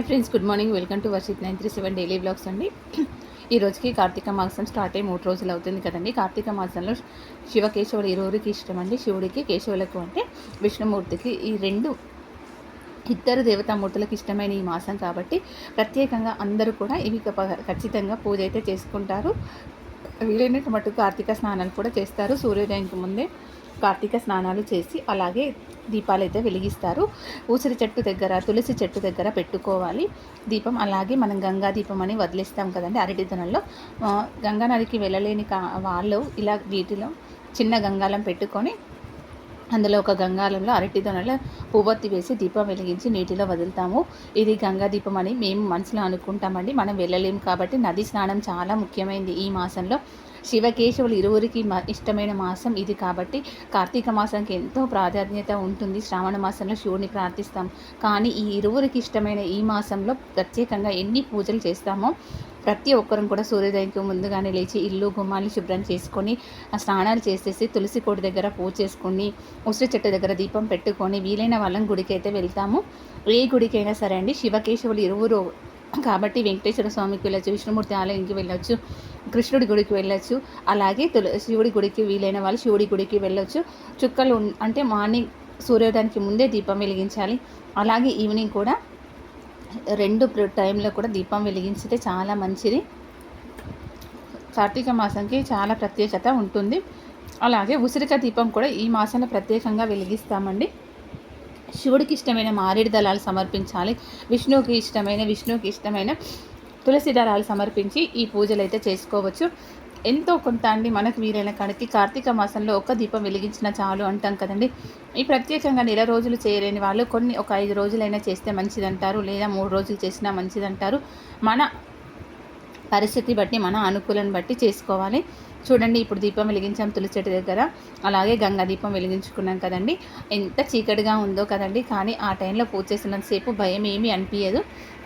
Hi friends good morning. Welcome to Varshith nine three seven daily vlogs అండి. ఈ రోజుకి కార్తీక మాసం స్టార్ట్ అయ్యి మూడు రోజులు అవుతుంది కదండి. కార్తీక మాసంలో శివ కేశవులు ఇరువురికి ఇష్టం అండి శివుడికి కేశవులకు అంటే విష్ణుమూర్తికి ఈ రెండు ఇద్దరు దేవతామూర్తులకు ఇష్టమైన ఈ మాసం కాబట్టి ప్రత్యేకంగా అందరూ కూడా ఇవి ఖచ్చితంగా పూజ అయితే చేసుకుంటారు. వీలైనట్టు మటుకు కార్తీక స్నానాలు కూడా చేస్తారు. సూర్యోదయంకి ముందే కార్తీక స్నానాలు చేసి అలాగే దీపాలు అయితే వెలిగిస్తారు. ఊసిరి చెట్టు దగ్గర తులసి చెట్టు దగ్గర పెట్టుకోవాలి. దీపం అలాగే మనం గంగా దీపం అని వదిలేస్తాం కదండి అరటి దినంలో. గంగా నదికి వెళ్ళలేని కా వాళ్ళు ఇలా వీటిలో చిన్న గంగాలం పెట్టుకొని అందులో ఒక గంగాలంలో అరటి దొనలో పువ్వొత్తి వేసి దీపం వెలిగించి నీటిలో వదులుతాము. ఇది గంగా దీపం అని మేము మనసులో అనుకుంటామండి. మనం వెళ్ళలేము కాబట్టి నది స్నానం చాలా ముఖ్యమైనది ఈ మాసంలో. శివకేశవులు ఇరువురికి ఇష్టమైన మాసం ఇది కాబట్టి కార్తీక మాసానికి ఎంతో ప్రాధాన్యత ఉంటుంది. శ్రావణ మాసంలో శివుని ప్రార్థిస్తాం. కానీ ఈ ఇరువురికి ఇష్టమైన ఈ మాసంలో ప్రత్యేకంగా ఎన్ని పూజలు చేస్తామో ప్రతి ఒక్కరం కూడా సూర్యోదయంకి ముందుగానే లేచి ఇల్లు గుమ్మాలు శుభ్రం చేసుకొని స్నానాలు చేసేసి తులసి కోటి దగ్గర పూజ చేసుకొని ఉసిరి చెట్టు దగ్గర దీపం పెట్టుకొని వీలైన వాళ్ళం గుడికి అయితే వెళ్తాము. ఏ గుడికైనా సరే అండి శివకేశవులు ఇరువురు కాబట్టి వెంకటేశ్వర స్వామికి వెళ్ళొచ్చు విష్ణుమూర్తి ఆలయంకి వెళ్ళొచ్చు. కృష్ణుడి గుడికి వెళ్ళొచ్చు. అలాగే తుల శివుడి గుడికి వీలైన వాళ్ళు శివుడి గుడికి వెళ్ళొచ్చు. చుక్కలు అంటే మార్నింగ్ సూర్యోదయానికి ముందే దీపం వెలిగించాలి. అలాగే ఈవినింగ్ కూడా రెండు టైంలో కూడా దీపం వెలిగించితే చాలా మంచిది. కార్తీక మాసంకి చాలా ప్రత్యేకత ఉంటుంది. అలాగే ఉసిరిక దీపం కూడా ఈ మాసంలో ప్రత్యేకంగా వెలిగిస్తామండి. శివుడికి ఇష్టమైన మారేడు దళాలు సమర్పించాలి. విష్ణువుకి ఇష్టమైన విష్ణువుకి ఇష్టమైన తులసి దళాలు సమర్పించి ఈ పూజలు అయితే చేసుకోవచ్చు. ఎంతో కొంత అండి మనకు వీరైన కాడికి కార్తీక మాసంలో ఒక దీపం వెలిగించిన చాలు అంటాం కదండి. ఈ ప్రత్యేకంగా నెల రోజులు చేయలేని వాళ్ళు కొన్ని ఒక ఐదు రోజులైనా చేస్తే మంచిదంటారు లేదా మూడు రోజులు చేసినా మంచిదంటారు. మన పరిస్థితి బట్టి మన అనుకూలను బట్టి చేసుకోవాలి. చూడండి ఇప్పుడు దీపం వెలిగించాం తులసి చెట్టు దగ్గర. అలాగే గంగా దీపం వెలిగించుకున్నాం కదండి. ఎంత చీకటిగా ఉందో కదండి. కానీ ఆ టైంలో పూజ చేసినంతసేపు భయం ఏమీ అనిపించదు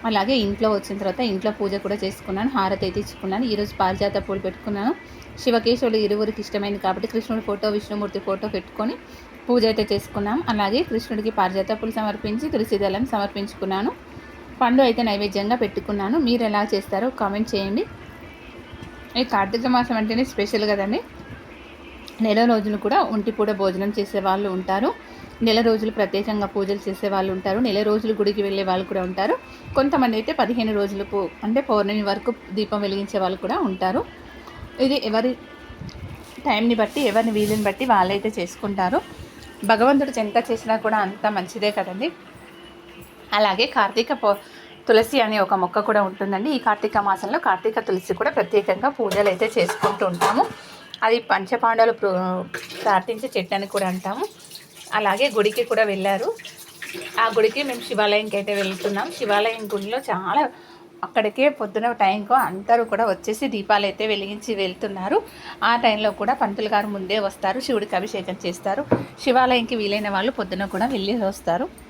అలాగే ఇంట్లో వచ్చిన తర్వాత ఇంట్లో పూజ కూడా చేసుకున్నాను హారతి అయితే ఇచ్చుకున్నాను. ఈరోజు పారిజాత పూలు పెట్టుకున్నాను. శివకేశవులు ఇరువురికి ఇష్టమైంది కాబట్టి కృష్ణుడి ఫోటో విష్ణుమూర్తి ఫోటో పెట్టుకొని పూజ అయితే చేసుకున్నాం. అలాగే కృష్ణుడికి పారిజాత పూలు సమర్పించి తులసిదళం సమర్పించుకున్నాను. పండు అయితే నైవేద్యంగా పెట్టుకున్నాను. మీరు ఎలా చేస్తారో కామెంట్ చేయండి. ఈ కార్తీక మాసం అంటేనే స్పెషల్ కదండి. నెల రోజులు కూడా ఒంటిపూట భోజనం చేసే వాళ్ళు ఉంటారు. నెల రోజులు ప్రత్యేకంగా పూజలు చేసే వాళ్ళు ఉంటారు. నెల రోజులు గుడికి వెళ్ళే వాళ్ళు కూడా ఉంటారు. కొంతమంది అయితే పదిహేను రోజులకు అంటే పౌర్ణమి వరకు దీపం వెలిగించే వాళ్ళు కూడా ఉంటారు. ఇది ఎవరి టైంని బట్టి ఎవరిని వీలుని బట్టి వాళ్ళైతే చేసుకుంటారు. భగవంతుడు ఎంత చేసినా కూడా అంత మంచిదే కదండి. అలాగే కార్తీక పౌ తులసి అనే ఒక మొక్క కూడా ఉంటుందండి. ఈ కార్తీక మాసంలో కార్తీక తులసి కూడా ప్రత్యేకంగా పూజలు అయితే చేసుకుంటూ ఉంటాము. అది పంచపాండవులు ప్ర- ప్రార్థించే చెట్టు అని కూడా అంటాము. అలాగే గుడికి కూడా వెళ్ళారు. ఆ గుడికి మేము శివాలయంకి అయితే వెళ్తున్నాం. శివాలయం గుడిలో చాలా అక్కడికే పొద్దున టైంకు అందరూ కూడా వచ్చేసి దీపాలు అయితే వెలిగించి వెళ్తున్నారు. ఆ టైంలో కూడా పంతులు గారు ముందే వస్తారు. శివుడికి అభిషేకం చేస్తారు. శివాలయంకి వీలైన వాళ్ళు పొద్దున కూడా వెళ్ళి వస్తారు.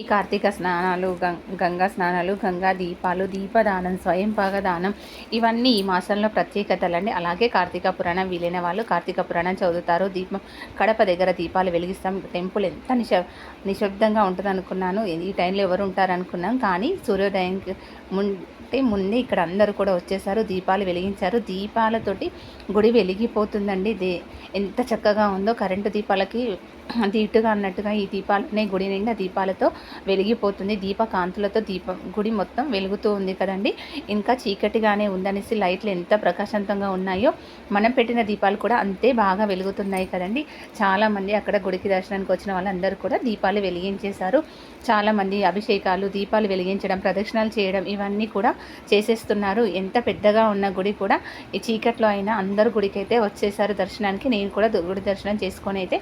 ఈ కార్తీక స్నానాలు గం గంగా స్నానాలు గంగా దీపాలు దీపదానం స్వయంపాక దానం ఇవన్నీ ఈ మాసంలో ప్రత్యేకతలండి. అలాగే కార్తీక పురాణం వీలైన వాళ్ళు కార్తీక పురాణం చదువుతారు. దీపం కడప దగ్గర దీపాలు వెలిగిస్తాం. టెంపుల్ ఎంత నిశ నిశ్శబ్దంగా ఉంటుంది అనుకున్నాను ఈ టైంలో ఎవరు ఉంటారనుకున్నాం. కానీ కానీ ముం కాబట్టి ముందే ఇక్కడ అందరూ కూడా వచ్చేసారు దీపాలు వెలిగించారు. దీపాలతోటి గుడి వెలిగిపోతుందండి. దే ఎంత చక్కగా ఉందో కరెంటు దీపాలకి దీటుగా అన్నట్టుగా ఈ దీపాలనే గుడి నిండా దీపాలతో వెలిగిపోతుంది. దీప కాంతులతో దీపం గుడి మొత్తం వెలుగుతూ ఉంది కదండి. ఇంకా చీకటిగానే ఉందనేసి లైట్లు ఎంత ప్రకాశవంతంగా ఉన్నాయో మనం పెట్టిన దీపాలు కూడా అంతే బాగా వెలుగుతున్నాయి కదండి. చాలామంది అక్కడ గుడికి దర్శనానికి వచ్చిన వాళ్ళందరూ కూడా దీపాలు వెలిగించేశారు. చాలామంది అభిషేకాలు దీపాలు వెలిగించడం ప్రదక్షిణాలు చేయడం ఇవన్నీ కూడా చేసేస్తున్నారు. ఎంత పెద్దగా ఉన్న గుడి కూడా ఈ చీకట్లో అయినా అందరు గుడికి అయితే వచ్చేసారు దర్శనానికి. నేను కూడా గుడి దర్శనం చేసుకొని అయితే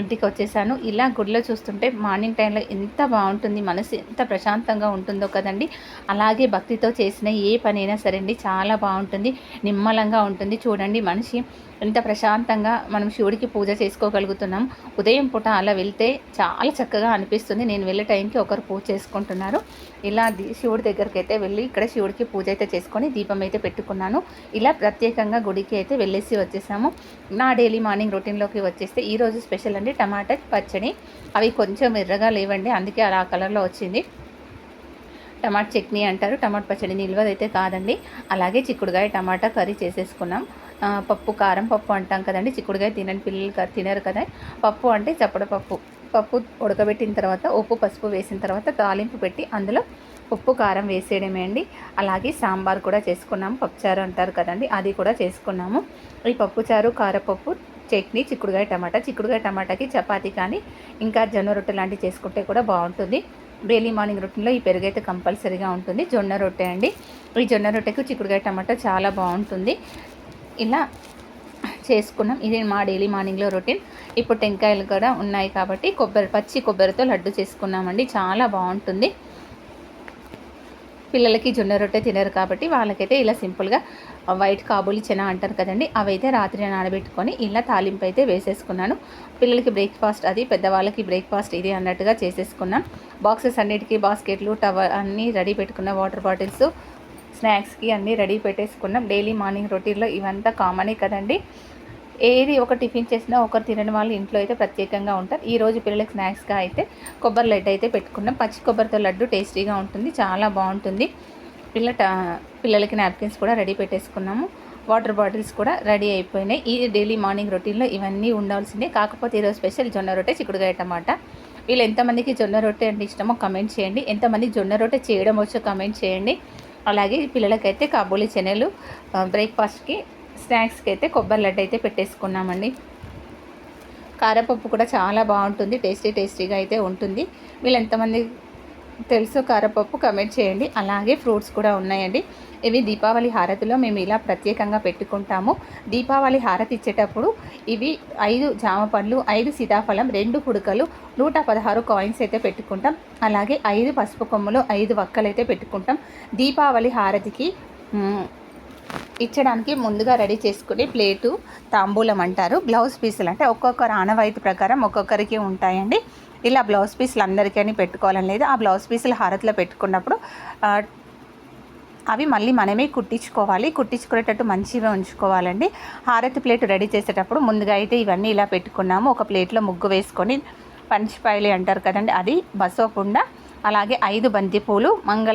ఇంటికి వచ్చేసాను ఇలా గుడిలో చూస్తుంటే మార్నింగ్ టైంలో ఎంత బాగుంటుంది మనసు ఎంత ప్రశాంతంగా ఉంటుందో కదండి. అలాగే భక్తితో చేసిన ఏ పనైనా సరే అండి చాలా బాగుంటుంది నిమ్మలంగా ఉంటుంది. చూడండి మనిషి ఎంత ప్రశాంతంగా మనం శివుడికి పూజ చేసుకోగలుగుతున్నాం. ఉదయం పూట అలా వెళ్తే చాలా చక్కగా అనిపిస్తుంది. నేను వెళ్ళే టైంకి ఒకరు పూజ చేసుకుంటున్నారు. ఇలా శివుడి దగ్గరికి అయితే వెళ్ళి ఇక్కడ శివుడికి పూజ అయితే చేసుకొని దీపం అయితే పెట్టుకున్నాను. ఇలా ప్రత్యేకంగా గుడికి అయితే వెళ్ళేసి వచ్చేసాము. నా డైలీ మార్నింగ్ రొటీన్లోకి వచ్చేస్తే ఈరోజు స్పెషల్ అండి టమాటా పచ్చడి. అవి కొంచెం ఎర్రగా లేవండి అందుకే అలా కలర్లో వచ్చింది. టమాటా చట్నీ అంటారు టమాటా పచ్చడి నిల్వదైతే కాదండి. అలాగే చిక్కుడుగాయ టమాటా కర్రీ చేసేసుకున్నాం. పప్పు కారం పప్పు అంటాం కదండి చిక్కుడుగాయ తినని పిల్లలు తినరు కదా. పప్పు అంటే చప్పడ పప్పు. పప్పు ఉడకబెట్టిన తర్వాత ఉప్పు పసుపు వేసిన తర్వాత తాలింపు పెట్టి అందులో ఉప్పు కారం వేసేయడమే అండి. అలాగే సాంబార్ కూడా చేసుకున్నాము పప్పుచారు అంటారు కదండి అది కూడా చేసుకున్నాము. ఈ పప్పుచారు కారపప్పు చట్నీ చిక్కుడుగాయ టమాటా. చిక్కుడుగాయ టమాటాకి చపాతీ కానీ ఇంకా జొన్న రొట్టె లాంటివి చేసుకుంటే కూడా బాగుంటుంది. డైలీ మార్నింగ్ రొట్టెలో ఈ పెరుగు అయితే కంపల్సరీగా ఉంటుంది. జొన్న రొట్టె అండి. ఈ జొన్న రొట్టెకు చిక్కుడుగాయ టమాటా చాలా బాగుంటుంది. ఇలా చేసుకున్నాం. ఇది మా డైలీ మార్నింగ్లో రొటీన్. ఇప్పుడు టెంకాయలు కూడా ఉన్నాయి కాబట్టి కొబ్బరి పచ్చి కొబ్బరితో లడ్డు చేసుకున్నామండి. చాలా బాగుంటుంది. పిల్లలకి జొన్న రొట్టె తినరు కాబట్టి వాళ్ళకైతే ఇలా సింపుల్గా వైట్ కాబూలి చెనా అంటారు కదండి అవైతే రాత్రి నానబెట్టుకొని ఇలా తాలింపు అయితే వేసేసుకున్నాను. పిల్లలకి బ్రేక్ఫాస్ట్ అది పెద్దవాళ్ళకి బ్రేక్ఫాస్ట్ ఇది అన్నట్టుగా చేసేసుకున్నాం బాక్సెస్ అన్నిటికీ బాస్కెట్లు టవర్ అన్నీ రెడీ పెట్టుకున్న వాటర్ బాటిల్స్ స్నాక్స్కి అన్నీ రెడీ పెట్టేసుకున్నాం. డైలీ మార్నింగ్ రొటీన్లో ఇవంతా కామనే కదండి. ఏది ఒక టిఫిన్ చేసినా ఒకరు తినని వాళ్ళు ఇంట్లో అయితే ప్రత్యేకంగా ఉంటారు. ఈ రోజు పిల్లలకి స్నాక్స్గా అయితే కొబ్బరి లడ్డు అయితే పెట్టుకున్నాం. పచ్చి కొబ్బరితో లడ్డు టేస్టీగా ఉంటుంది చాలా బాగుంటుంది. పిల్ల పిల్లలకి నాప్కిన్స్ కూడా రెడీ పెట్టేసుకున్నాము. వాటర్ బాటిల్స్ కూడా రెడీ అయిపోయినాయి. ఈ డైలీ మార్నింగ్ రొటీన్లో ఇవన్నీ ఉండాల్సిందే. కాకపోతే ఈరోజు స్పెషల్ జొన్న రొట్టె చిక్కుడుగాయ అన్నమాట వీళ్ళు ఎంతమందికి జొన్న రొట్టె అంటే ఇష్టమో కమెంట్ చేయండి. ఎంతమంది జొన్న రొట్టె చేయడం వచ్చో కమెంట్ చేయండి. అలాగే పిల్లలకైతే కాబూలి చెనెలు బ్రేక్ఫాస్ట్కి స్నాక్స్కి అయితే కొబ్బరి లడ్డు అయితే పెట్టేసుకున్నామండి. కారపప్పు కూడా చాలా బాగుంటుంది. టేస్టీ టేస్టీగా అయితే ఉంటుంది. వీళ్ళు ఎంతమంది తెలుసు కారపప్పు కమెంట్ చేయండి. అలాగే ఫ్రూట్స్ కూడా ఉన్నాయండి. ఇవి దీపావళి హారతిలో మేము ఇలా ప్రత్యేకంగా పెట్టుకుంటాము. దీపావళి హారతి ఇచ్చేటప్పుడు ఇవి ఐదు జామ పండ్లు ఐదు సీతాఫలం రెండు పుడకలు నూట పదహారు కాయిన్స్ అయితే పెట్టుకుంటాం. అలాగే ఐదు పసుపు కొమ్ములు ఐదు వక్కలు అయితే పెట్టుకుంటాం. దీపావళి హారతికి ఇచ్చడానికి ముందుగా రెడీ చేసుకుని ప్లేటు తాంబూలం అంటారు. బ్లౌజ్ పీసులు అంటే ఒక్కొక్కరు ఆనవాయితీ ప్రకారం ఒక్కొక్కరికి ఉంటాయండి. ఇలా బ్లౌజ్ పీసులు అందరికీ అని పెట్టుకోవాలని లేదు. ఆ బ్లౌజ్ పీసులు హారతిలో పెట్టుకున్నప్పుడు అవి మళ్ళీ మనమే కుట్టించుకోవాలి. కుట్టించుకునేటట్టు మంచిగా ఉంచుకోవాలండి. హారతి ప్లేట్ రెడీ చేసేటప్పుడు ముందుగా అయితే ఇవన్నీ ఇలా పెట్టుకున్నాము. ఒక ప్లేట్లో ముగ్గు వేసుకొని పంచిపాయలు అంటారు కదండి అది బసోపుండ అలాగే ఐదు బంతి పూలు మంగళ